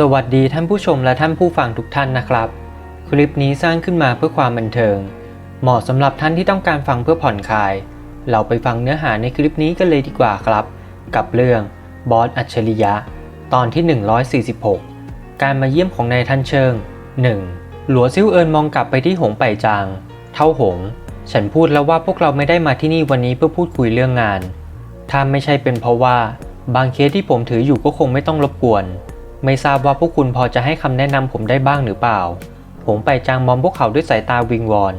สวัสดีท่านผู้ชมและท่านผู้ฟังทุกท่านนะครับ คลิปนี้สร้างขึ้นมาเพื่อความบันเทิง เหมาะสำหรับท่านที่ต้องการฟังเพื่อผ่อนคลาย เราไปฟังเนื้อหาในคลิปนี้กันเลยดีกว่าครับ กับเรื่องบอสอัจฉริยะ ตอนที่ 146 การมาเยี่ยมของนายท่านเชิง 1. หลัวซิ่วเอินมองกลับไปที่หงไปจาง เท่าหง ฉันพูดแล้วว่าพวกเราไม่ได้มาที่นี่วันนี้เพื่อพูดคุยเรื่องงาน ถ้าไม่ใช่เป็นเพราะว่า บางเคสที่ผมถืออยู่ก็คงไม่ต้องรบกวน ไม่ทราบว่าพวกคุณพอจะให้คำแนะนำผมได้บ้างหรือเปล่า ผมไปจางมองพวกเขาด้วยสายตาวิงวอน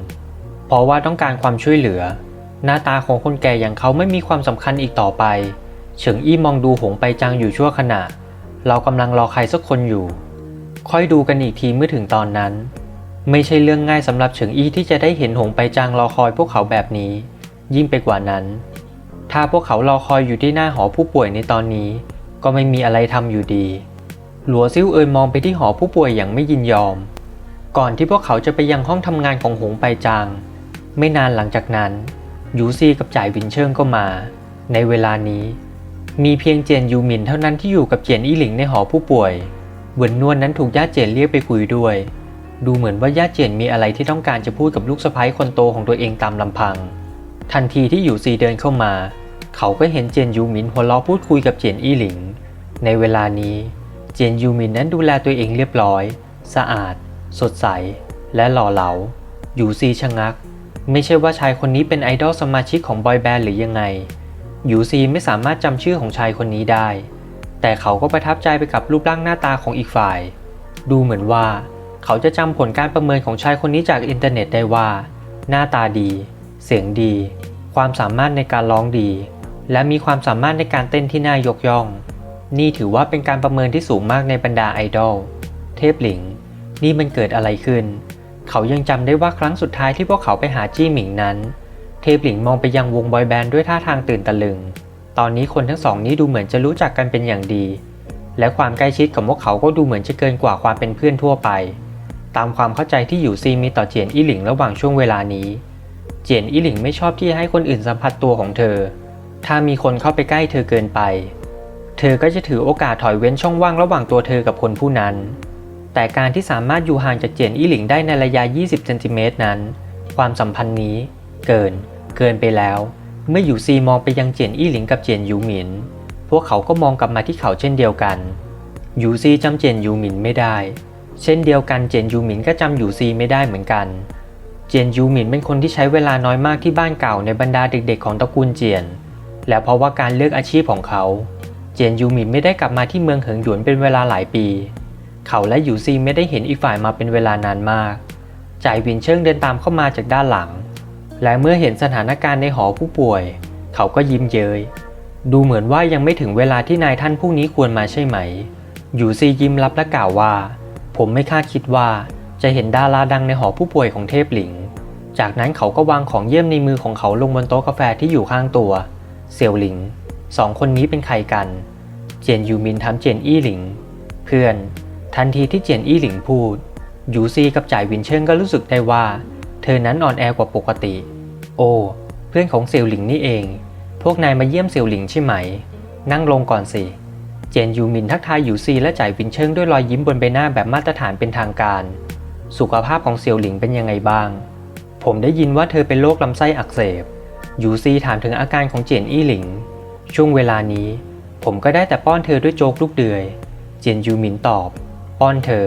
เพราะว่าต้องการความช่วยเหลือ หน้าตาของคนแก่อย่างเขาไม่มีความสำคัญอีกต่อไป เฉิงอี้มองดูหงไปจางอยู่ชั่วขณะ เรากำลังรอใครสักคนอยู่ ค่อยดูกันอีกทีเมื่อถึงตอนนั้น ไม่ใช่เรื่องง่ายสำหรับเฉิงอี้ที่จะได้เห็นหงไปจางรอคอยพวกเขาแบบนี้ ยิ่งไปกว่านั้น ถ้าพวกเขารอคอยอยู่ที่หน้าหอผู้ป่วยในตอนนี้ ก็ไม่มีอะไรทำอยู่ดี หลัวซิ่วเอินมองไปที่หอผู้ป่วยอย่างไม่ยินยอม ก่อนที่พวกเขาจะไปยังห้องทำงานของหงไปจาง ไม่นานหลังจากนั้นยูซี่กับจ่ายวินเชิงก็มา ในเวลานี้ มีเพียงเจียนยูหมินเท่านั้นที่อยู่กับเจียนอี้หลิงในหอผู้ป่วยเหวินนวลนนั้นถูกญาติเจียนเรียกไปคุยด้วย ดูเหมือนว่าญาติเจียนมีอะไรที่ต้องการจะพูดกับลูกสะใภ้คนโตของตัวเองตามลำพัง ทันทีที่ยูซีเดินเข้ามา เขาก็เห็นเจียนยูหมินหัวเราะพูดคุยกับเจียนอี้หลิง ในเวลานี้ เจียนยูมินนั้นดูแลตัวเองเรียบร้อย สะอาด สดใส และหล่อเหลา อยู่ซีชะงัก ไม่ใช่ว่าชายคนนี้เป็นไอดอลสมาชิกของบอยแบนด์หรือยังไง ยูซีไม่สามารถจำชื่อของชายคนนี้ได้ แต่เขาก็ประทับใจไปกับรูปร่างหน้าตาของอีกฝ่าย ดูเหมือนว่า เขาจะจำผลการประเมินของชายคนนี้จากอินเทอร์เน็ตได้ว่า หน้าตาดี เสียงดี ความสามารถในการร้องดี และมีความสามารถในการเต้นที่น่ายกย่อง นี่ถือว่าเป็นการประเมินที่สูงมากในบรรดาไอดอล เทพหลิง นี่มันเกิดอะไรขึ้น เขายังจำได้ว่าครั้งสุดท้ายที่พวกเขาไปหาจี้หมิงนั้น เทพหลิงมองไปยังวงบอยแบนด์ด้วยท่าทางตื่นตะลึง ตอนนี้คนทั้งสองนี้ดูเหมือนจะรู้จักกันเป็นอย่างดี และความใกล้ชิดของพวกเขาก็ดูเหมือนจะเกินกว่าความเป็นเพื่อนทั่วไป ตามความเข้าใจที่อยู่ซีมีต่อเจียนอี้หลิงระหว่างช่วงเวลานี้ เจียนอี้หลิงไม่ชอบที่ให้คนอื่นสัมผัสตัวของเธอ ถ้ามีคนเข้าไปใกล้เธอเกินไป เธอก็จะถือโอกาสถอยเว้นช่องว่างระหว่างตัวเธอกับคนผู้นั้น แต่การที่สามารถอยู่ห่างจากเจียนอี้หลิงได้ในระยะ 20 เซนติเมตรนั้น ความสัมพันธ์นี้ เกิน เกินไปแล้ว เมื่ออยู่ซีมองไปยังเจียนอี้หลิงกับเจียนยูหมิน พวกเขาก็มองกลับมาที่เขาเช่นเดียวกันยูซีจำเจียนยูหมินไม่ได้ เช่นเดียวกันเจียนยูหมินก็จำยูซีไม่ได้เหมือนกัน เจียนยูหมินเป็นคนที่ใช้เวลาน้อยมากที่บ้านเก่าในบรรดาเด็กๆของตระกูลเจียน และเพราะว่าการเลือกอาชีพของเขา เจียนยูหมินไม่ได้กลับมาที่เมืองเหิงหยวนเป็นเวลาหลายปี เขาและหยูซีไม่ได้เห็นอีกฝ่ายมาเป็นเวลานานมากจ่ายวินเชิงเดินตามเข้ามาจากด้านหลัง และเมื่อเห็นสถานการณ์ในหอผู้ป่วย เขาก็ยิ้มเย้ย ดูเหมือนว่ายังไม่ถึงเวลาที่นายท่านผู้นี้ควรมาใช่ไหม หยูซียิ้มรับและกล่าวว่า ผมไม่คาดคิดว่าจะเห็นดาราดังในหอผู้ป่วยของเทพหลิง จากนั้นเขาก็วางของเยี่ยมในมือของเขาลงบนโต๊ะกาแฟที่อยู่ข้างตัวเซียวหลิง สองคนนี้เป็นใครกัน เจียนยูมินถามเจียนอี้หลิง เพื่อน ทันทีที่เจียนอี้หลิงพูด ยูซีกับจ่ายวินเชิงก็รู้สึกได้ว่า เธอนั้นอ่อนแอกว่าปกติ โอ้ เพื่อนของเซียวหลิงนี่เอง พวกนายมาเยี่ยมเซียวหลิงใช่ไหม นั่งลงก่อนสิ เจียนยูมินทักทายยูซีและจ่ายวินเชิงด้วยรอยยิ้มบนใบหน้าแบบมาตรฐานเป็นทางการ สุขภาพของเซียวหลิงเป็นยังไงบ้าง ผมได้ยินว่าเธอเป็นโรคลำไส้อักเสบยูซีถามถึงอาการของเจียนอี้หลิง ช่วงเวลานี้ ผมก็ได้แต่ป้อนเธอด้วยโจ๊กลูกเดือย เจียนยูหมินตอบ ป้อนเธอ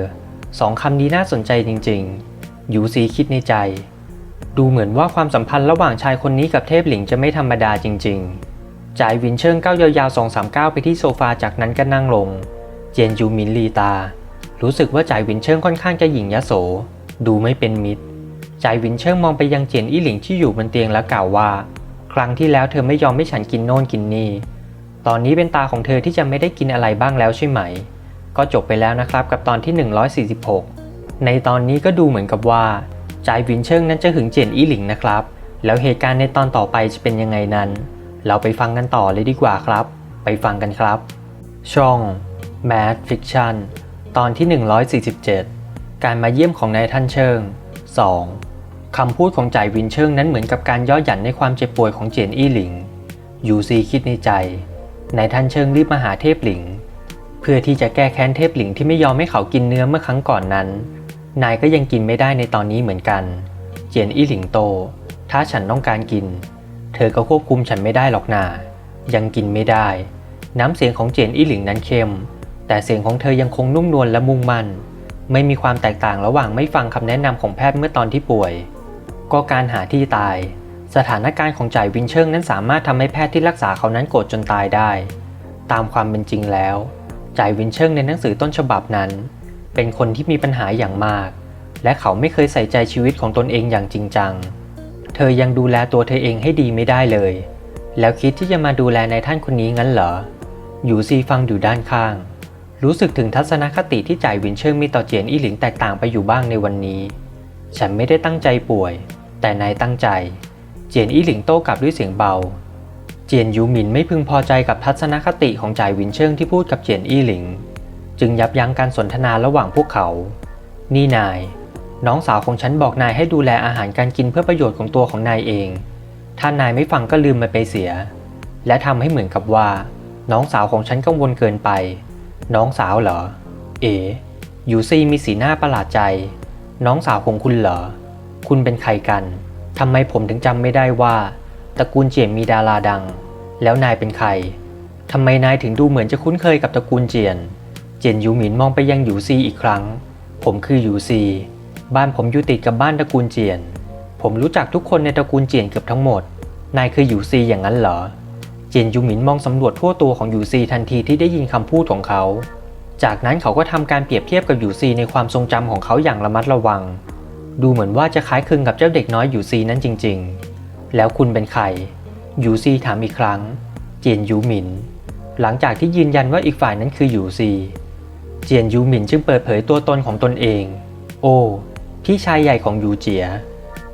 สองคำนี้น่าสนใจจริงๆ ยูซีคิดในใจ ดูเหมือนว่าความสัมพันธ์ระหว่างชายคนนี้กับเทพหลิงจะไม่ธรรมดาจริงๆ จ่ายวินเชิงก้าวยาวๆสองสามก้าวไปที่โซฟาจากนั้นก็นั่งลง เจียนยูมินลีตา รู้สึกว่าจ่ายวินเชิงค่อนข้างจะหยิ่งยโส ดูไม่เป็นมิตรจ่ายวินเชิงมองไปยังเจียนอี้หลิงที่อยู่บนเตียงแล้วกล่าวว่า ครั้งที่แล้วเธอไม่ยอมให้ฉันกินโน่นกินนี่ ตอนนี้เป็นตาของเธอที่จะไม่ได้กินอะไรบ้างแล้วใช่ไหม ก็จบไปแล้วนะครับกับตอนที่ 146 ในตอนนี้ก็ดูเหมือนกับว่าจ่ายวินเชิงนั้นจะหึงเจียนอี้หลิงนะครับ แล้วเหตุการณ์ในตอนต่อไปจะเป็นยังไงนั้น เราไปฟังกันต่อเลยดีกว่าครับ ไปฟังกันครับ ช่อง Mad Fiction ตอนที่ 147 การมาเยี่ยมของนายท่านเชิง 2. คำพูดของจ่ายวินเชิงนั้นเหมือนกับการย่อหยันในความเจ็บป่วยของเจียนอี้หลิง ยูซีคิดในใจ นายท่านเชิงรีบมาหาเทพหลิง เพื่อที่จะแก้แค้นเทพหลิงที่ไม่ยอมให้เขากินเนื้อเมื่อครั้งก่อนนั้น นายก็ยังกินไม่ได้ในตอนนี้เหมือนกัน เจียนอี้หลิงโต ถ้าฉันต้องการกิน เธอก็ควบคุมฉันไม่ได้หรอกนายังกินไม่ได้ น้ำเสียงของเจียนอี้หลิงนั้นเข้มแต่เสียงของเธอยังคงนุ่มนวลและมุ่งมั่น ไม่มีความแตกต่างระหว่างไม่ฟังคำแนะนำของแพทย์เมื่อตอนที่ป่วย ก็การหาที่ตาย สถานการณ์ของจ่ายวินเชิงนั้นสามารถทำให้แพทย์ที่รักษาเขานั้นโกรธจนตายได้ ตามความเป็นจริงแล้ว จ่ายวินเชิงในหนังสือต้นฉบับนั้น เป็นคนที่มีปัญหาอย่างมาก และเขาไม่เคยใส่ใจชีวิตของตนเองอย่างจริงจัง เธอยังดูแลตัวเธอเองให้ดีไม่ได้เลย แล้วคิดที่จะมาดูแลในท่านคนนี้งั้นเหรอ อยู่ซีฟังอยู่ด้านข้าง รู้สึกถึงทัศนคติที่จ่ายวินเชิงมีต่อเจียนอี้หลิงแตกต่างไปอยู่บ้างในวันนี้ ฉันไม่ได้ตั้งใจป่วย แต่นายตั้งใจ เจียนอี้หลิงโต้กลับด้วยเสียงเบา เจียนยูหมินไม่พึงพอใจกับทัศนคติของจ่ายวินเชิงที่พูดกับเจียนอี้หลิง จึงยับยั้งการสนทนาระหว่างพวกเขา นี่นาย น้องสาวของฉันบอกนายให้ดูแลอาหารการกินเพื่อประโยชน์ของตัวของนายเอง ถ้านายไม่ฟังก็ลืมมันไปเสีย และทำให้เหมือนกับว่า น้องสาวของฉันกังวลเกินไป น้องสาวเหรอ เอ๋ยูซี่มีสีหน้าประหลาดใจ น้องสาวของคุณเหรอ คุณเป็นใครกันทำไมผมถึงจำไม่ได้ว่าตระกูลเจียนมีดาราดัง แล้วนายเป็นใครทำไมนายถึงดูเหมือนจะคุ้นเคยกับตระกูลเจียน เจียนยูหมินมองไปยังหยูซีอีกครั้ง ผมคือหยูซี บ้านผมอยู่ติดกับบ้านตระกูลเจียน ผมรู้จักทุกคนในตระกูลเจียนเกือบทั้งหมด นายคือหยูซีอย่างนั้นเหรอ เจียนยูหมินมองสำรวจทั่วตัวของหยูซีทันทีที่ได้ยินคำพูดของเขา จากนั้นเขาก็ทำการเปรียบเทียบกับหยูซีในความทรงจำของเขาอย่างระมัดระวัง ดูเหมือนว่าจะคล้ายคลึงกับเจ้าเด็กน้อยหยูซีนั้นจริงๆ แล้วคุณเป็นใคร ยูซีถามอีกครั้ง เจียนยูหมิน หลังจากที่ยืนยันว่าอีกฝ่ายนั้นคือยูซี เจียนยูหมินจึงเปิดเผยตัวตนของตนเอง โอ้ พี่ชายใหญ่ของยูเจีย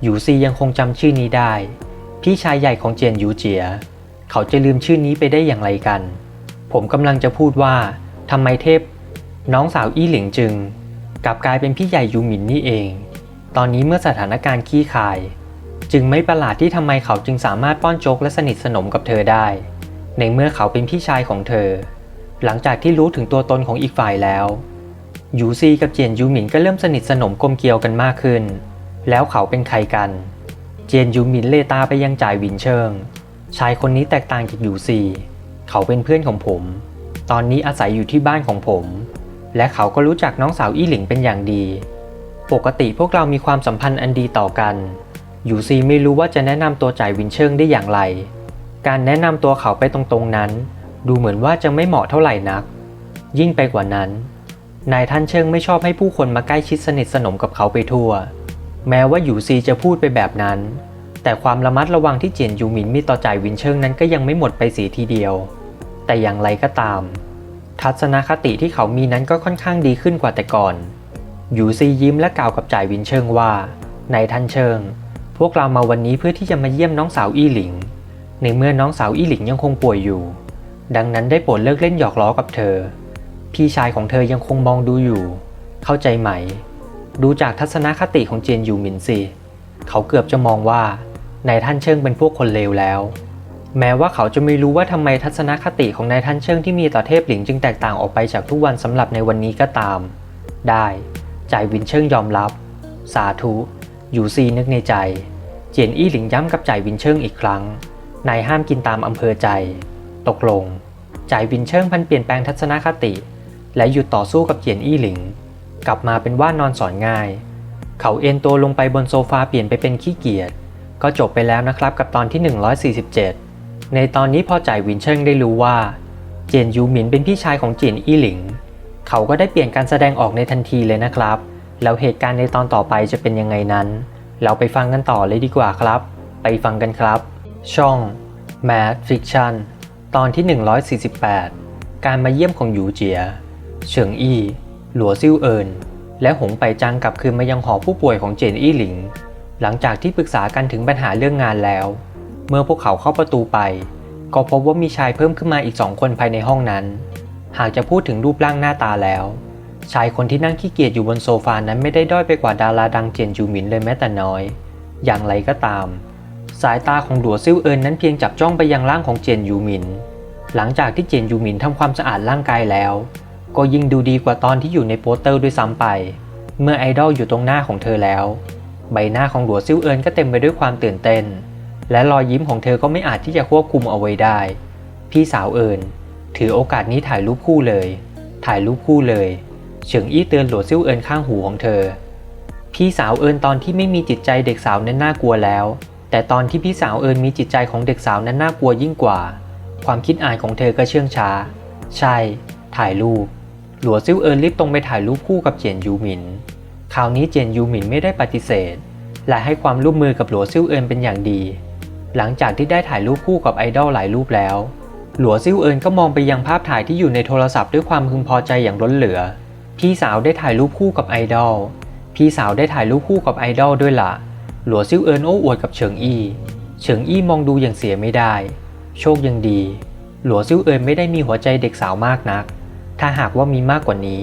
ยูซียังคงจำชื่อนี้ได้ พี่ชายใหญ่ของเจียนยูเจีย เขาจะลืมชื่อนี้ไปได้อย่างไรกัน ผมกำลังจะพูดว่าทำไมเทพ น้องสาวอี้หลิงจึง กลับกลายเป็นพี่ใหญ่ยูหมินนี่เอง ตอนนี้เมื่อสถานการณ์ขี้คาย จึงไม่ประหลาดที่ทำไมเขาจึงสามารถป้อนโจ๊กและสนิทสนมกับเธอได้ ในเมื่อเขาเป็นพี่ชายของเธอ หลังจากที่รู้ถึงตัวตนของอีกฝ่ายแล้วยูซีกับเจียนยูหมินก็เริ่มสนิทสนมกลมเกลียวกันมากขึ้น แล้วเขาเป็นใครกัน เจียนยูหมินเลตาไปยังจ่ายหวินเชิง ชายคนนี้แตกต่างจากยูซี เขาเป็นเพื่อนของผม ตอนนี้อาศัยอยู่ที่บ้านของผม และเขาก็รู้จักน้องสาวอี้หลิงเป็นอย่างดี ปกติพวกเรามีความสัมพันธ์อันดีต่อกันหยูซีไม่รู้ว่าจะแนะนำตัวจ่ายวินเชิงได้อย่างไร การแนะนำตัวเขาไปตรงๆนั้น ดูเหมือนว่าจะไม่เหมาะเท่าไหร่นัก ยิ่งไปกว่านั้น นายท่านเชิงไม่ชอบให้ผู้คนมาใกล้ชิดสนิทสนมกับเขาไปทั่ว แม้ว่าหยูซีจะพูดไปแบบนั้น แต่ความระมัดระวังที่เจียนยูหมินมีต่อจ่ายวินเชิงนั้นก็ยังไม่หมดไปสีทีเดียว แต่อย่างไรก็ตาม ทัศนคติที่เขามีนั้นก็ค่อนข้างดีขึ้นกว่าแต่ก่อน หยูซียิ้มและกล่าวกับจ่ายวินเชิงว่า ในท่านเชิง พวกเรามาวันนี้เพื่อที่จะมาเยี่ยมน้องสาวอี้หลิง ในเมื่อน้องสาวอี้หลิงยังคงป่วยอยู่ ดังนั้นได้โปรดเลิกเล่นหยอกล้อกับเธอ พี่ชายของเธอยังคงมองดูอยู่ เข้าใจไหม ดูจากทัศนคติของเจียนยูมินสิเขาเกือบจะมองว่านายท่านเชิงเป็นพวกคนเลวแล้ว แม้ว่าเขาจะไม่รู้ว่าทำไมทัศนคติของนายท่านเชิงที่มีต่อเทพหลิงจึงแตกต่างออกไปจากทุกวันสำหรับในวันนี้ก็ตาม ได้ จ่ายวินเชิงยอมรับ สาธุยูซีนึกในใจ เจียนอี้หลิงย้ำกับจ่ายวินเชิงอีกครั้ง นายห้ามกินตามอำเภอใจ ตกลงจ่ายวินเชิงพันเปลี่ยนแปลงทัศนคติ และหยุดต่อสู้กับเจียนอี้หลิง กลับมาเป็นว่านอนสอนง่าย เขาเอนตัวลงไปบนโซฟาเปลี่ยนไปเป็นขี้เกียจ ก็จบไปแล้วนะครับกับตอนที่ 147 ในตอนนี้พอจ่ายวินเชิงได้รู้ว่า เจียนยูหมินเป็นพี่ชายของเจียนอี้หลิง เขาก็ได้เปลี่ยนการแสดงออกในทันทีเลยนะครับ แล้วเหตุการณ์ในตอนต่อไปจะเป็นยังไงนั้น เราไปฟังกันต่อเลยดีกว่าครับ ไปฟังกันครับ ช่อง Mad Fiction ตอนที่ 148 การมาเยี่ยมของหยูเจีย เฉิงอี้หลัวซิ่วเอินและหงไปจังกลับคืนมายังหอผู้ป่วยของเจนอี้หลิง หลังจากที่ปรึกษากันถึงปัญหาเรื่องงานแล้ว เมื่อพวกเขาเข้าประตูไป ก็พบว่ามีชายเพิ่มขึ้นมาอีกสองคนภายในห้องนั้น หากจะพูดถึงรูปร่างหน้าตาแล้ว ชายคนที่นั่งขี้เกียจอยู่บนโซฟานั้นไม่ได้ด้อยไปกว่าดาราดังเจียนจูหมินเลยแม้แต่น้อย อย่างไรก็ตาม สายตาของหลัวซิ่วเอินนั้นเพียงจับจ้องไปยังร่างของเจียนยูหมิน หลังจากที่เจียนยูหมินทำความสะอาดร่างกายแล้ว ก็ยิ่งดูดีกว่าตอนที่อยู่ในโปสเตอร์ด้วยซ้ำไป เมื่อไอดอลอยู่ตรงหน้าของเธอแล้ว ใบหน้าของหลัวซิ่วเอินก็เต็มไปด้วยความตื่นเต้น และรอยยิ้มของเธอก็ไม่อาจที่จะควบคุมเอาไว้ได้ พี่สาวเอิน ถือโอกาสนี้ถ่ายรูปคู่เลย ถ่ายรูปคู่เลย เฉิงอี้เตือนหลัวซิ่วเอินข้างหูของเธอ พี่สาวเอินตอนที่ไม่มีจิตใจเด็กสาวนั้นน่ากลัวแล้ว แต่ตอนที่พี่สาวเอินมีจิตใจของเด็กสาวนั้นน่ากลัวยิ่งกว่า ความคิดอ่านของเธอก็เชื่องช้า ใช่ ถ่ายรูป หลัวซิ่วเอินรีบตรงไปถ่ายรูปคู่กับเจียนยูหมิน คราวนี้เจียนยูหมินไม่ได้ปฏิเสธ และให้ความร่วมมือกับหลัวซิ่วเอินเป็นอย่างดี หลังจากที่ได้ถ่ายรูปคู่กับไอดอลหลายรูปแล้ว หลัวซิ่วเอินก็มองไปยังภาพถ่ายที่อยู่ในโทรศัพท์ด้วยความพึงพอใจอย่างล้นเหลือ พี่สาวได้ถ่ายรูปคู่กับไอดอล พี่สาวได้ถ่ายรูปคู่กับไอดอลด้วยล่ะ หลัวซิ่วเอินโอ้อวดกับเฉิงอี้ เฉิงอี้มองดูอย่างเสียไม่ได้ โชคยังดี หลัวซิ่วเอินไม่ได้มีหัวใจเด็กสาวมากนัก ถ้าหากว่ามีมากกว่านี้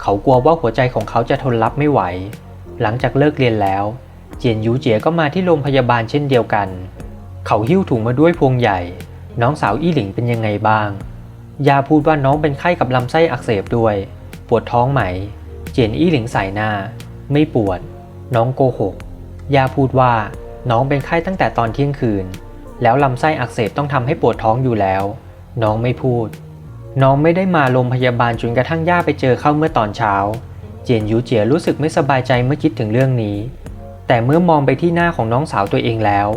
เขากลัวว่าหัวใจของเขาจะทนรับไม่ไหว หลังจากเลิกเรียนแล้ว เจียนยูเจียก็มาที่โรงพยาบาลเช่นเดียวกัน เขาหิ้วถุงมาด้วยพวงใหญ่ น้องสาวอี้หลิงเป็นยังไงบ้าง ยาพูดว่าน้องเป็นไข้กับลำไส้อักเสบด้วย ปวดท้องไหม เจียนอี้หลิงใส่หน้า ไม่ปวด น้องโกหก ยาพูดว่าน้องเป็นไข้ตั้งแต่ตอนเที่ยงคืน แล้วลำไส้อักเสบต้องทำให้ปวดท้องอยู่แล้ว น้องไม่พูด น้องไม่ได้มาโรงพยาบาลจนกระทั่งย่าไปเจอเข้าเมื่อตอนเช้า เจียนยูเจียรู้สึกไม่สบายใจเมื่อคิดถึงเรื่องนี้ แต่เมื่อมองไปที่หน้าของน้องสาวตัวเองแล้ว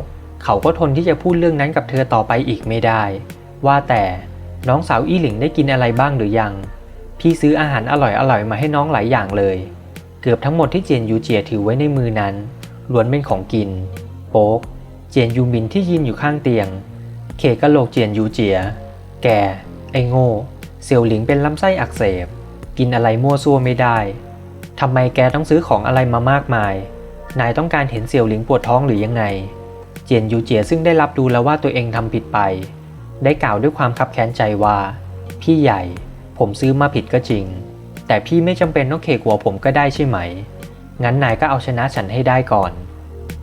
เขาก็ทนที่จะพูดเรื่องนั้นกับเธอต่อไปอีกไม่ได้ ว่าแต่น้องสาวอี้หลิงได้กินอะไรบ้างหรือยัง พี่ซื้ออาหารอร่อยๆมาให้น้องหลายอย่างเลย เกือบทั้งหมดที่เจียนยูเจียถือไว้ในมือนั้นล้วนเป็นของกิน โป๊ก เจียนยูมินที่ยืนอยู่ข้างเตียง เขกะโหลกเจียนยูเจีย แกไอ้โง่ เซียวหลิงเป็นลำไส้อักเสบ กินอะไรมั่วซั่วไม่ได้ ทำไมแกต้องซื้อของอะไรมามากมาย นายต้องการเห็นเซียวหลิงปวดท้องหรือยังไง เจียนยูเจียซึ่งได้รับดูแล้วว่าตัวเองทำผิดไป ได้กล่าวด้วยความคับแค้นใจว่า พี่ใหญ่ ผมซื้อมาผิดก็จริง แต่พี่ไม่จำเป็นต้องเคหัวผมก็ได้ใช่ไหม งั้นนายก็เอาชนะฉันให้ได้ก่อน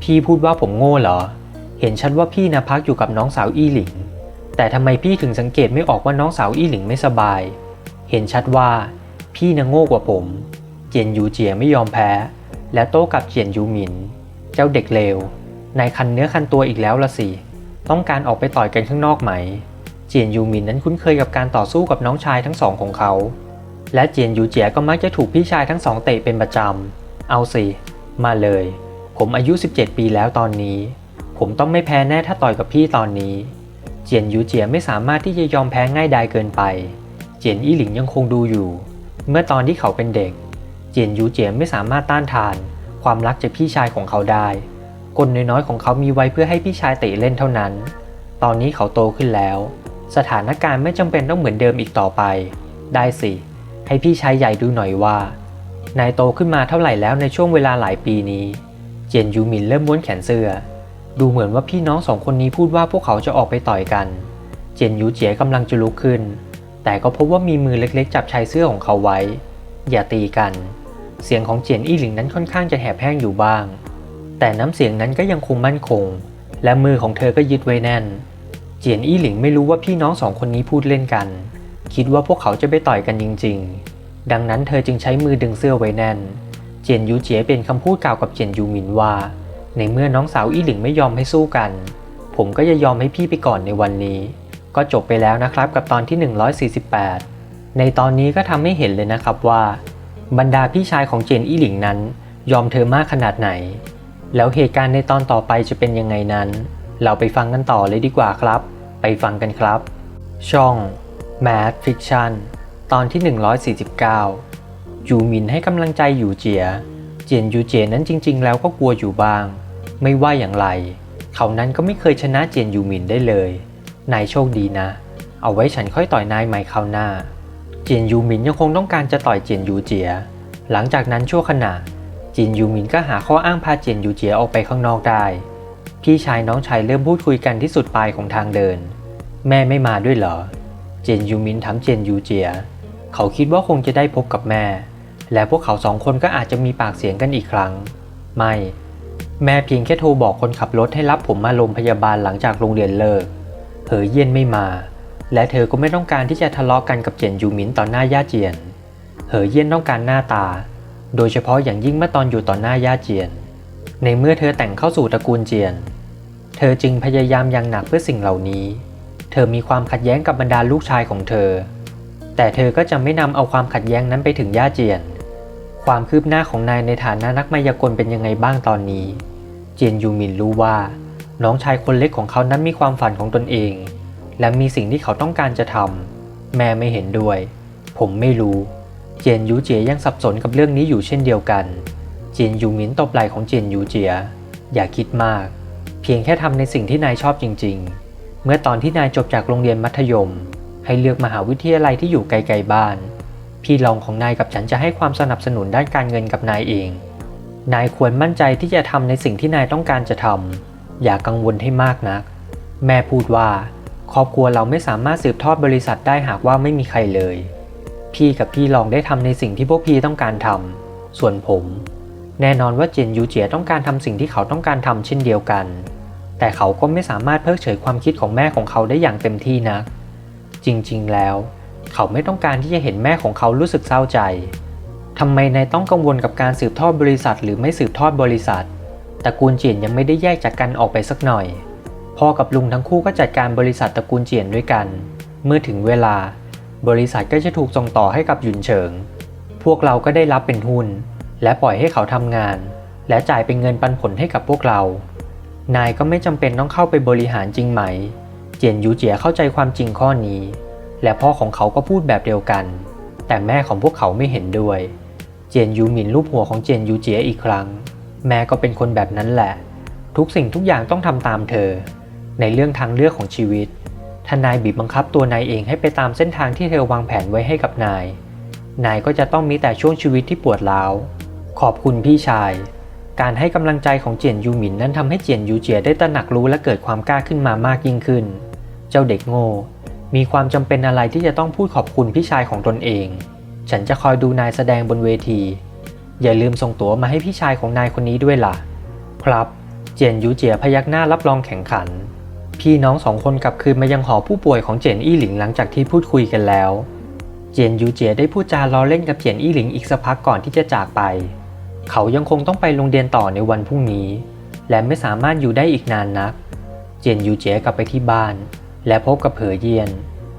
พี่พูดว่าผมโง่เหรอ เห็นชัดว่าพี่นะพักอยู่กับน้องสาวอี้หลิง แต่ทำไมพี่ถึงสังเกตไม่ออกว่าน้องสาวอี้หลิงไม่สบาย เห็นชัดว่า พี่นะโง่กว่าผม เจียนยูเจียไม่ยอมแพ้ และโต้กลับเจียนยูหมิน เจ้าเด็กเลว นายคันเนื้อคันตัวอีกแล้วละสิ ต้องการออกไปต่อยกันข้างนอกไหม เจียนยูมินนั้นคุ้นเคยกับการต่อสู้กับน้องชายทั้งสองของเขา และเจียนยูเจียก็มักจะถูกพี่ชายทั้งสองเตะเป็นประจำ เอาสิ มาเลย ผมอายุ 17 ปีแล้วตอนนี้ ผมต้องไม่แพ้แน่ถ้าต่อยกับพี่ตอนนี้ เจียนยูเจียไม่สามารถที่จะยอมแพ้ง่ายดายเกินไป เจียนอี้หลิงยังคงดูอยู่ เมื่อตอนที่เขาเป็นเด็ก เจียนยูเจียไม่สามารถต้านทาน ความรักจากพี่ชายของเขาได้ กลน้อยๆของเขามีไว้เพื่อให้พี่ชายเตะเล่นเท่านั้น ตอนนี้เขาโตขึ้นแล้ว สถานการณ์ไม่จำเป็นต้องเหมือนเดิมอีกต่อไป ได้สิ ให้พี่ชายใหญ่ดูหน่อยว่า นายโตขึ้นมาเท่าไหร่แล้วในช่วงเวลาหลายปีนี้ เจียนยูมินเริ่มม้วนแขนเสื้อ ดูเหมือนว่าพี่น้องสองคนนี้พูดว่าพวกเขาจะออกไปต่อยกัน เจียนยูเจียกำลังจะลุกขึ้น แต่ก็พบว่ามีมือเล็กๆ จับชายเสื้อของเขาไว้ อย่าตีกัน เสียงของเจียนอี้หลิงนั้นค่อนข้างจะแหบแห้งอยู่บ้าง แต่น้ำเสียงนั้นก็ยังคงมั่นคง และมือของเธอก็ยึดไว้แน่น เจียนอี้หลิงไม่รู้ว่าพี่น้องสองคนนี้พูดเล่นกัน คิดว่าพวกเขาจะไปต่อยกันจริง ๆ ดังนั้นเธอจึงใช้มือดึงเสื้อไว้แน่น เจียนยูเจียเป็นคำพูดกล่าวกับเจียนยูหมินว่า ในเมื่อน้องสาวอี้หลิงไม่ยอมให้สู้กัน ผมก็จะยอมให้พี่ไปก่อนในวันนี้ ก็จบไปแล้วนะครับกับตอนที่ 148 ในตอนนี้ก็ทำให้เห็นเลยนะครับว่า บรรดาพี่ชายของเจียนอี้หลิงนั้น ยอมเธอมากขนาดไหน แล้วเหตุการณ์ในตอนต่อไปจะเป็นยังไงนั้น เราไปฟังกันต่อเลยดีกว่าครับ ไปฟังกันครับ ช่อง Mad Fiction ตอนที่ 149 ยูมินให้กำลังใจอยู่เจีย เจียนยูเจียนั้นจริง ๆ แล้วก็กลัวอยู่บ้าง ไม่ว่าอย่างไร เขานั้นก็ไม่เคยชนะเจียนยูมินได้เลย นายโชคดีนะ เอาไว้ฉันค่อยต่อยนายใหม่คราวหน้า เจียนยูมินยังคงต้องการจะต่อยเจียนยูเจีย หลังจากนั้นชั่วขณะ จียนยูมินก็หาข้ออ้างพาเจียนยูเจียออกไปข้างนอกได้ พี่ชายน้องชายเริ่มพูดคุยกันที่สุดปลายของทางเดิน แม่ไม่มาด้วยเหรอ เจนยูมินถามเจนยูเจีย เขาคิดว่าคงจะได้พบกับแม่ และพวกเขาสองคนก็อาจจะมีปากเสียงกันอีกครั้ง ไม่ แม่เพียงแค่โทรบอกคนขับรถให้รับผมมาโรงพยาบาลหลังจากโรงเรียนเลิกเหอเย็นไม่มา และเธอก็ไม่ต้องการที่จะทะเลาะกันกับเจนยูมินต่อหน้าย่าเจียน เหอเยี่ยนต้องการหน้าตา โดยเฉพาะอย่างยิ่งเมื่อตอนอยู่ต่อหน้าย่าเจียน ในเมื่อเธอแต่งเข้าสู่ตระกูลเจียน เธอจึงพยายามอย่างหนักเพื่อสิ่งเหล่านี้ เธอมีความขัดแย้งกับบรรดาลูกชายของเธอ แต่เธอก็จะไม่นำเอาความขัดแย้งนั้นไปถึงย่าเจียน ความคืบหน้าของนายในฐานะนักมายากลเป็นยังไงบ้างตอนนี้ เจียนยูมินรู้ว่า น้องชายคนเล็กของเขานั้นมีความฝันของตนเอง และมีสิ่งที่เขาต้องการจะทำแม่ไม่เห็นด้วย ผมไม่รู้ เจียนยูเจียยังสับสนกับเรื่องนี้อยู่เช่นเดียวกัน เจียนยูหมินตบไหล่ของเจียนยูเจีย อย่าคิดมาก เพียงแค่ทำในสิ่งที่นายชอบจริง ๆ เมื่อตอนที่นายจบจากโรงเรียนมัธยม ให้เลือกมหาวิทยาลัยที่อยู่ไกลๆบ้าน พี่รองของนายกับฉันจะให้ความสนับสนุนด้านการเงินกับนายเอง นายควรมั่นใจที่จะทำในสิ่งที่นายต้องการจะทำอย่ากังวลให้มากนัก แม่พูดว่า ครอบครัวเราไม่สามารถสืบทอดบริษัทได้หากว่าไม่มีใครเลย พี่กับพี่ลองได้ทำในสิ่งที่พวกพี่ต้องการทำส่วนผม แน่นอนว่าเจนยูเจียต้องการทำสิ่งที่เขาต้องการทำเช่นเดียวกัน แต่เขาก็ไม่สามารถเพิกเฉยความคิดของแม่ของเขาได้อย่างเต็มที่นัก จริงๆ แล้ว เขาไม่ต้องการที่จะเห็นแม่ของเขารู้สึกเศร้าใจทำไมนายต้องกังวลกับการสืบทอดบริษัท หรือไม่สืบทอดบริษัทตระกูลเจียนยังไม่ได้แยกจากกันออกไปสักหน่อยพ่อกับลุงทั้งคู่ก็จัดการบริษัทตระกูลเจียนด้วยกัน เมื่อถึงเวลา บริษัทก็จะถูกส่งต่อให้กับหยุนเฉิง พวกเราก็ได้รับเป็นหุ้น และปล่อยให้เขาทำงาน และจ่ายเป็นเงินปันผลให้กับพวกเรา นายก็ไม่จำเป็นต้องเข้าไปบริหารจริงไหม เจียนยูเจียเข้าใจความจริงข้อนี้ และพ่อของเขาก็พูดแบบเดียวกัน แต่แม่ของพวกเขาไม่เห็นด้วย เจียนยูหมินรูปหัวของเจียนยูเจียอีกครั้ง แม่ก็เป็นคนแบบนั้นแหละ ทุกสิ่งทุกอย่างต้องทำตามเธอ ในเรื่องทางเลือกของชีวิต ถ้านายบีบบังคับตัวนายเองให้ไปตามเส้นทางที่เธอวางแผนไว้ให้กับนาย นายก็จะต้องมีแต่ช่วงชีวิตที่ปวดร้าว ขอบคุณพี่ชาย การให้กำลังใจของเจียนยูหมินนั้นทำให้เจียนยูเจียได้ตระหนักรู้และเกิดความกล้าขึ้นมามากยิ่งขึ้น เจ้าเด็กโง่ มีความจำเป็นอะไรที่จะต้องพูดขอบคุณพี่ชายของตนเอง ฉันจะคอยดูนายแสดงบนเวที อย่าลืมส่งตั๋วมาให้พี่ชายของนายคนนี้ด้วยล่ะ ครับ เจียนยูเจียพยักหน้ารับรองแข่งขัน พี่น้องสองคนกลับคืนมายังหอผู้ป่วยของเจียนอี้หลิงหลังจากที่พูดคุยกันแล้ว เจียนยูเจียได้พูดจาล้อเล่นกับเจียนอี้หลิงอีกสักพักก่อนที่จะจากไป เขายังคงต้องไปโรงเรียนต่อในวันพรุ่งนี้ และไม่สามารถอยู่ได้อีกนานนัก เจียนยูเจียกลับไปที่บ้าน และพบกับเหอเยียน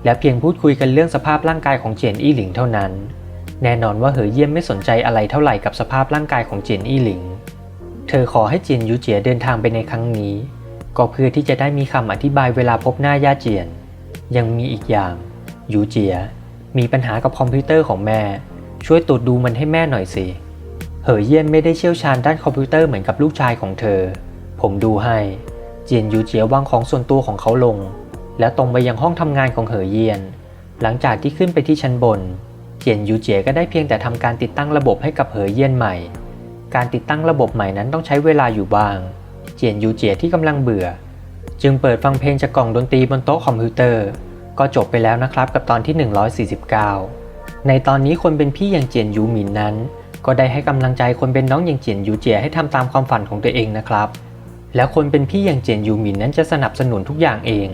และเพียงพูดคุยกันเรื่องสภาพร่างกายของเจียนอี้หลิงเท่านั้น แน่นอนว่าเหอเยี่ยมไม่สนใจอะไรเท่าไหร่กับสภาพร่างกายของเจียนอี้หลิง เธอขอให้เจียนยูเจียเดินทางไปในครั้งนี้ ก็เพื่อที่จะได้มีคำอธิบายเวลาพบหน้าย่าเจียน ยังมีอีกอย่างยูเจีย มีปัญหากับคอมพิวเตอร์ของแม่ ช่วยตรวจดูมันให้แม่หน่อยสิ เหอเยี่ยนไม่ได้เชี่ยวชาญด้านคอมพิวเตอร์เหมือนกับลูกชายของเธอ ผมดูให้ เจียนยูเจียวางของส่วนตัวของเขาลง แล้วตรงไปยังห้องทำงานของเหอเยียน หลังจากที่ขึ้นไปที่ชั้นบน เจียนยูเจียก็ได้เพียงแต่ทำการติดตั้งระบบให้กับเหอเยียนใหม่ การติดตั้งระบบใหม่นั้นต้องใช้เวลาอยู่บ้าง เจียนยูเจียที่กำลังเบื่อ จึงเปิดฟังเพลงจากกล่องดนตรีบนโต๊ะคอมพิวเตอร์ ก็จบไปแล้วนะครับกับตอนที่ 149 ในตอนนี้คนเป็นพี่อย่างเจียนยูหมินนั้น ก็ได้ให้กำลังใจคนเป็นน้องอย่างเจียนยูเจียให้ทำตามความฝันของตัวเองนะครับ แล้วคนเป็นพี่อย่างเจียนยูหมินนั้นจะสนับสนุนทุกอย่างเอง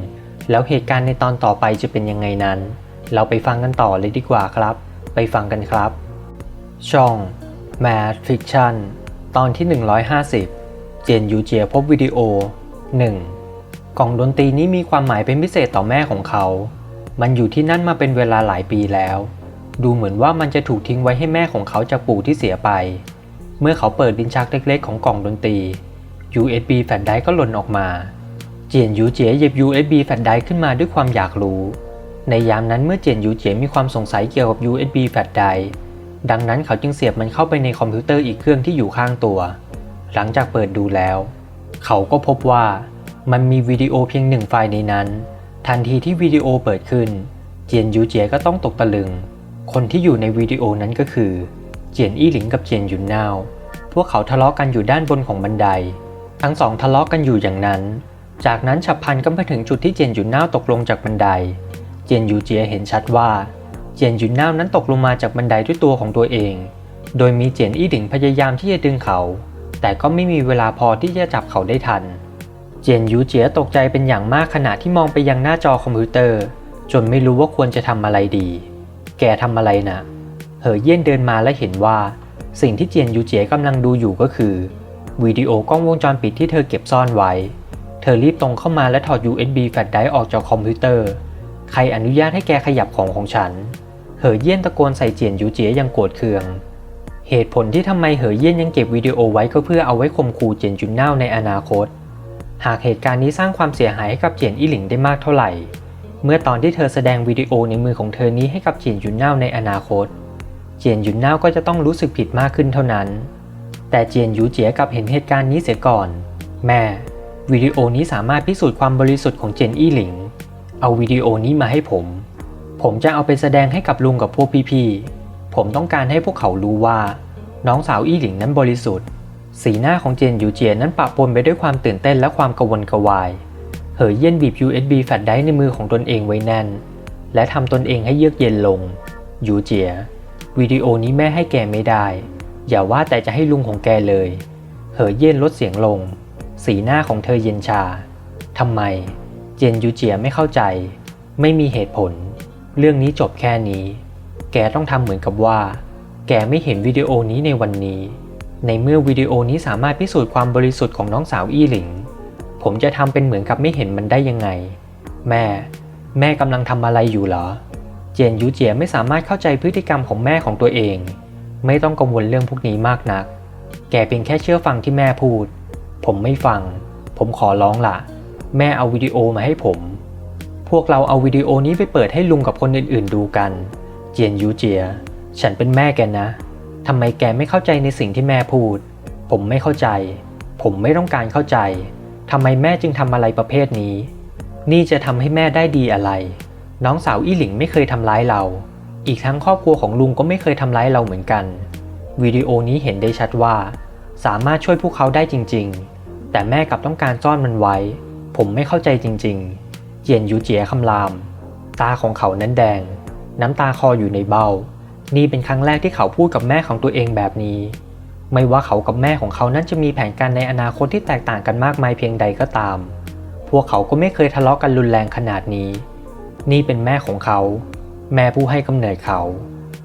แล้วเหตุการณ์ในตอนต่อไปจะเป็นยังไงนั้น เราไปฟังกันต่อเลยดีกว่าครับ ไปฟังกันครับ ช่อง Mad Fiction ตอนที่ 150 เจนยูเจียพบวิดีโอ 1. กล่องดนตรีนี้มีความหมายเป็นพิเศษต่อแม่ของเขา มันอยู่ที่นั่นมาเป็นเวลาหลายปีแล้ว ดูเหมือนว่ามันจะถูกทิ้งไว้ให้แม่ของเขาจากปู่ที่เสียไป เมื่อเขาเปิดลิ้นชักเล็กๆ ของกล่องดนตรี USB แฟลชไดร์ก็หล่นออกมา เจียนยูเจียหยิบ USB แฟลชไดร์ขึ้นมาด้วยความอยากรู้ ในยามนั้นเมื่อเจียนยูเจียมีความสงสัยเกี่ยวกับ USB แฟลชไดร์ดังนั้นเขาจึงเสียบมันเข้าไปในคอมพิวเตอร์อีกเครื่องที่อยู่ข้างตัว หลังจากเปิดดูแล้ว เขาก็พบว่ามันมีวิดีโอเพียงหนึ่งไฟล์ในนั้น ทันทีที่วิดีโอเปิดขึ้น เจียนยูเจียก็ต้องตกตะลึง คนที่อยู่ในวิดีโอนั้นก็คือ เจียนอี้หลิงกับเจียนยุนนาว พวกเขาทะเลาะกันอยู่ด้านบนของบันได ทั้งสองทะเลาะกันอยู่อย่างนั้น จากนั้นฉับพลันก็มาถึงจุดที่เจียนยุนนาวตกลงจากบันได เจียนยูเจียเห็นชัดว่า เจียนยุนนาวนั้นตกลงมาจากบันไดด้วยตัวของตัวเอง โดยมีเจียนอี้หลิงพยายามที่จะดึงเขา แต่ก็ไม่มีเวลาพอที่จะจับเขาได้ทัน เจียนยูเจียตกใจเป็นอย่างมากขณะที่มองไปยังหน้าจอคอมพิวเตอร์ จนไม่รู้ว่าควรจะทำอะไรดี แกทำอะไรนะเหอเยี่ยนเดินมาและเห็นว่า สิ่งที่เจียนยูเจียกำลังดูอยู่ก็คือวิดีโอกล้องวงจรปิดที่เธอเก็บซ่อนไว้ เธอรีบตรงเข้ามาและถอด USB แฟลชไดรฟ์ออกจากคอมพิวเตอร์ ใครอนุญาตให้แกขยับของของฉัน เหอเยี่ยนตะโกนใส่เจียนยูเจียอย่างโกรธเคือง เหตุผลที่ทำไมเหอเยี่ยนยังเก็บวิดีโอไว้ก็เพื่อเอาไว้ข่มขู่เจียนจุนเน่าในอนาคต หากเหตุการณ์นี้สร้างความเสียหายให้กับเจียนอี้หลิงได้มากเท่าไหร่ เมื่อตอนที่เธอแสดงวิดีโอในมือของเธอนี้ให้กับเจียนยุนเน่าในอนาคต เจียนยุนเน่าก็จะต้องรู้สึกผิดมากขึ้นเท่านั้น แต่เจียนยูเจียกับเห็นเหตุการณ์นี้เสียก่อน แม่ วิดีโอนี้สามารถพิสูจน์ความบริสุทธิ์ของเจียนอี้หลิง เอาวิดีโอนี้มาให้ผม ผมจะเอาไปแสดงให้กับลุงกับพวกพี่ๆ ผมต้องการให้พวกเขารู้ว่า น้องสาวอี้หลิงนั้นบริสุทธิ์ สีหน้าของเจียนยูเจียนั้นปะปนไปด้วยความตื่นเต้นและความกวนกระวาย เหอเยี่นบีบ USB แฟลชไดรฟ์ในมือของตนเองไว้แน่น และทำตนเองให้เยือกเย็นลง ยูเจีย วิดีโอนี้แม่ให้แกไม่ได้ อย่าว่าแต่จะให้ลุงของแกเลย เหอเยี่นลดเสียงลง สีหน้าของเธอเย็นชาทำไม เจียนยูเจียไม่เข้าใจ ไม่มีเหตุผล เรื่องนี้จบแค่นี้ แกต้องทำเหมือนกับว่า แกไม่เห็นวิดีโอนี้ในวันนี้ ในเมื่อวิดีโอนี้สามารถพิสูจน์ความบริสุทธิ์ของน้องสาวอี้หลิง ผมจะทำเป็นเหมือนกับไม่เห็นมันได้ยังไง แม่ แม่กำลังทำอะไรอยู่เหรอ เจียนยูเจียไม่สามารถเข้าใจพฤติกรรมของแม่ของตัวเอง ไม่ต้องกังวลเรื่องพวกนี้มากนัก แกเพียงแค่เชื่อฟังที่แม่พูด ผมไม่ฟัง ผมขอร้องล่ะ แม่เอาวิดีโอมาให้ผม พวกเราเอาวิดีโอนี้ไปเปิดให้ลุงกับคนอื่นๆดูกัน เจียนยูเจีย ฉันเป็นแม่แกนะทำไมแกไม่เข้าใจในสิ่งที่แม่พูด ผมไม่เข้าใจ ผมไม่ต้องการเข้าใจทำไมแม่จึงทำอะไรประเภทนี้ นี่จะทำให้แม่ได้ดีอะไร น้องสาวอี้หลิงไม่เคยทำร้ายเรา อีกทั้งครอบครัวของลุงก็ไม่เคยทำร้ายเราเหมือนกัน วิดีโอนี้เห็นได้ชัดว่า สามารถช่วยพวกเขาได้จริง ๆ แต่แม่กลับต้องการซ่อนมันไว้ ผมไม่เข้าใจจริง ๆ เจียนยูเจียคำราม ตาของเขานั้นแดง น้ำตาคออยู่ในเบ้า นี่เป็นครั้งแรกที่เขาพูดกับแม่ของตัวเองแบบนี้ ไม่ว่าเขากับแม่ของเขานั้นจะมีแผนการในอนาคตที่แตกต่างกันมากมายเพียงใดก็ตาม พวกเขาก็ไม่เคยทะเลาะกันรุนแรงขนาดนี้ นี่เป็นแม่ของเขา แม่ผู้ให้กำเนิดเขา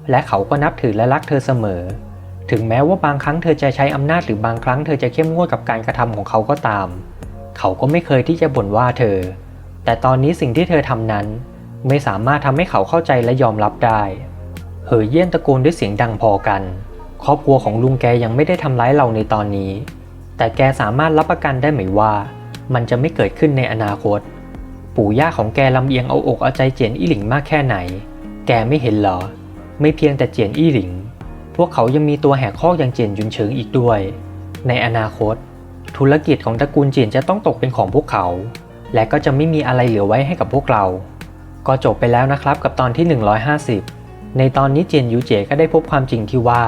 และเขาก็นับถือและรักเธอเสมอ ถึงแม้ว่าบางครั้งเธอจะใช้อำนาจหรือบางครั้งเธอจะเข้มงวดกับการกระทำของเขาก็ตาม เขาก็ไม่เคยที่จะบ่นว่าเธอ แต่ตอนนี้สิ่งที่เธอทำนั้น ไม่สามารถทำให้เขาเข้าใจและยอมรับได้ เหอเยี่ยนตะโกนด้วยเสียงดังพอกัน ครอบครัวของลุงแกยังไม่ได้ทำร้ายเราในตอนนี้ แต่แกสามารถรับประกันได้ไหมว่า มันจะไม่เกิดขึ้นในอนาคต ปู่ย่าของแกลำเอียงเอาอกเอาใจเจียนอี้หลิงมากแค่ไหน แกไม่เห็นเหรอ ไม่เพียงแต่เจียนอี้หลิง พวกเขายังมีตัวแหกข้ออย่างเจียนยุนเฉิงอีกด้วย ในอนาคต ธุรกิจของตระกูลเจียนจะต้องตกเป็นของพวกเขา และก็จะไม่มีอะไรเหลือไว้ให้กับพวกเรา ก็จบไปแล้วนะครับกับตอนที่ 150 ในตอนนี้เจียนยูเจก็ได้พบความจริงที่ว่า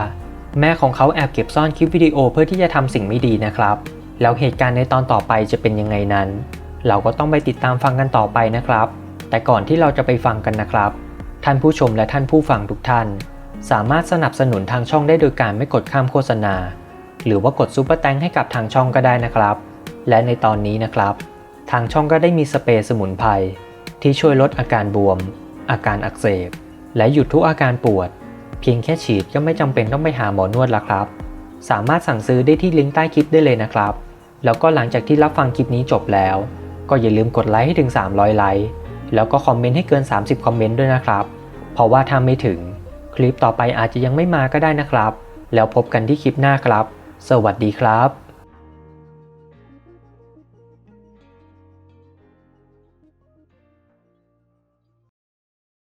แม่ของเขาแอบเก็บซ่อนคลิปวิดีโอเพื่อที่จะทำสิ่งไม่ดีนะครับ แล้วเหตุการณ์ในตอนต่อไปจะเป็นยังไงนั้น เราก็ต้องไปติดตามฟังกันต่อไปนะครับ แต่ก่อนที่เราจะไปฟังกันนะครับ ท่านผู้ชมและท่านผู้ฟังทุกท่าน สามารถสนับสนุนทางช่องได้โดยการไม่กดข้ามโฆษณา หรือว่ากดซุปเปอร์แตงให้กับทางช่องก็ได้นะครับ และในตอนนี้นะครับ ทางช่องก็ได้มีสเปรย์สมุนไพร ที่ช่วยลดอาการบวม อาการอักเสบ และหยุดทุกอาการปวด เพียงแค่ฉีดก็ไม่จำเป็นต้องไปหาหมอนวดละครับ สามารถสั่งซื้อได้ที่ลิงก์ใต้คลิปได้เลยนะครับ แล้วก็หลังจากที่รับฟังคลิปนี้จบแล้ว ก็อย่าลืมกดไลค์ให้ถึง 300 ไลค์ แล้วก็คอมเมนต์ให้เกิน 30 คอมเมนต์ด้วยนะครับ เพราะว่าถ้าไม่ถึง คลิปต่อไปอาจจะยังไม่มาก็ได้นะครับ แล้วพบกันที่คลิปหน้าครับ สวัสดีครับ